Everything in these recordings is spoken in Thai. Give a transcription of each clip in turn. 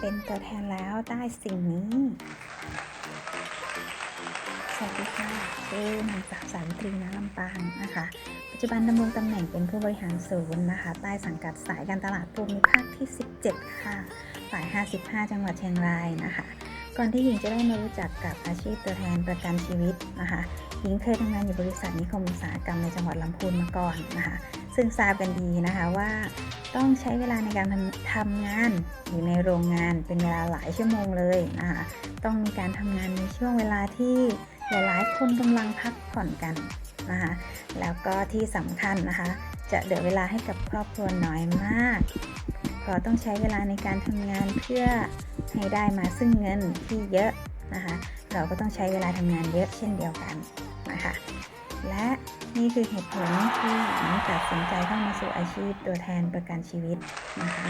เป็นตัวแทนแล้วได้สิ่งนี้ สวัสดีค่ะชื่อนางสาวสาวิตรีนาลำปางนะคะ ปัจจุบันดำรงตำแหน่งเป็นผู้บริหารศูนย์นะคะ ใต้สังกัดสายการตลาดภูมิภาคที่ 17 ค่ะฝ่าย 55 จังหวัดเชียงรายนะคะก่อนที่หญิงจะได้มารู้จักกับอาชีพตัวแทนประกันชีวิตนะคะ หญิงเคยทำงานอยู่บริษัทนิคมอุตสาหกรรมในจังหวัดลำพูนมาก่อนนะคะ ซึ่งทราบกันดีนะคะว่าต้องใช้เวลาในการทำทำงานอยู่ในโรงงานเป็นเวลาหลายชั่วโมงเลยนะคะต้องมีการทำงานในช่วงเวลาที่หลายๆ คนกำลังพักผ่อนกันนะคะแล้วก็ที่สำคัญนะคะ จะเหลือเวลาให้กับครอบครัวน้อยมาก เพราะต้องใช้เวลาในการทำงานเพื่อให้ได้มาซึ่งเงินที่เยอะนะคะ เราก็ต้องใช้เวลาทำงานเยอะเช่นเดียวกันนะคะ และนี่คือเหตุผลที่หญิงตัดสินใจเข้ามาสู่อาชีพตัวแทนประกันชีวิตนะคะ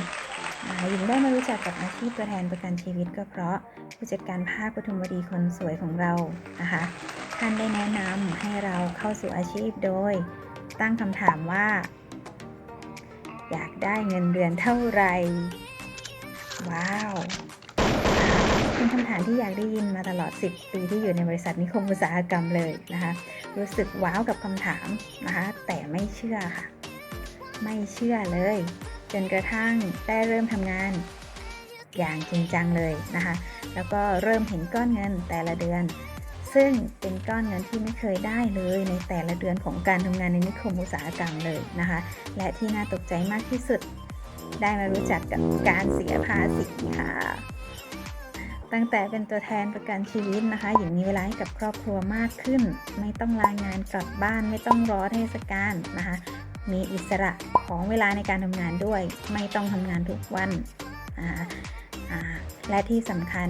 อ่าหญิงได้มารู้จักกับอาชีพตัวแทนประกันชีวิตก็เพราะผู้จัดการภาคปทุมวดีคนสวยของเรานะคะท่านได้แนะนำให้เราเข้าสู่อาชีพโดย ตั้งคำถามว่า อยากได้เงินเดือนเท่าไหร่ว้าวากได้ยินมาตลอด 10 ปีที่อยู่ในบริษัทนิคมอุตสาหกรรมเลยนะคะ รู้สึกว้าวกับคำถามนะคะ แต่ไม่เชื่อค่ะ ไม่เชื่อเลย จนกระทั่งได้เริ่มทำงานอย่างจริงจังเลยนะคะ แล้วก็เริ่มเห็นก้อนเงินแต่ละเดือน ซึ่งเป็นก้อนเงินที่ไม่เคยได้เลยในแต่ละเดือนของการทำงานในนิคมอุตสาหกรรมเลยนะคะ และที่น่าตกใจมากที่สุด ได้มารู้จักกับการเสียภาษีค่ะ ตั้งแต่เป็นตัวแทนประกันชีวิตนะคะหญิงมีเวลาให้กับครอบครัวมากขึ้น ไม่ต้องลางานกลับบ้านไม่ต้องรอเทศกาลนะคะ มีอิสระของเวลาในการทำงานด้วย ไม่ต้องทำงานทุกวันและที่สำคัญ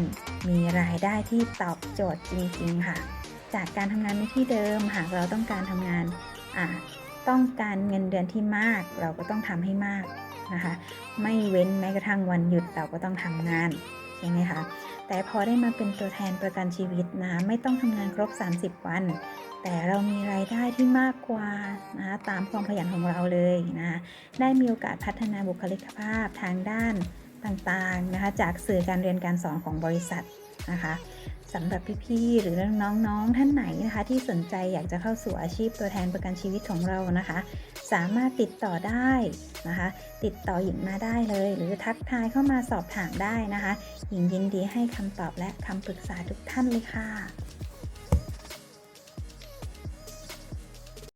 มีรายได้ที่ตอบโจทย์จริง ๆ ค่ะ จากการทำงานในที่เดิมหากเราต้องการทำงานต้องการเงินเดือนที่มาก เราก็ต้องทำให้มากนะคะ ไม่เว้นแม้กระทั่งวันหยุดเราก็ต้องทำงาน ใช่ไหมคะ แต่พอได้มาเป็นตัวแทนประกันชีวิตนะไม่ต้องทำงานครบ 30 วัน แต่เรามีรายได้ที่มากกว่านะตามความขยันของเราเลยนะได้มีโอกาสพัฒนาบุคลิกภาพทางด้าน ต่างๆนะคะจากสื่อการเรียนการสอนของบริษัทนะคะสำหรับพี่ๆหรือน้องๆท่านไหนนะคะที่สนใจอยากจะเข้าสู่อาชีพตัวแทนประกันชีวิตของเรานะคะ สามารถติดต่อได้นะคะ ติดต่อหญิงมาได้เลย หรือทักทายเข้ามาสอบถามได้นะคะ หญิงยินดีให้คำตอบและคำปรึกษาทุกท่านเลยค่ะ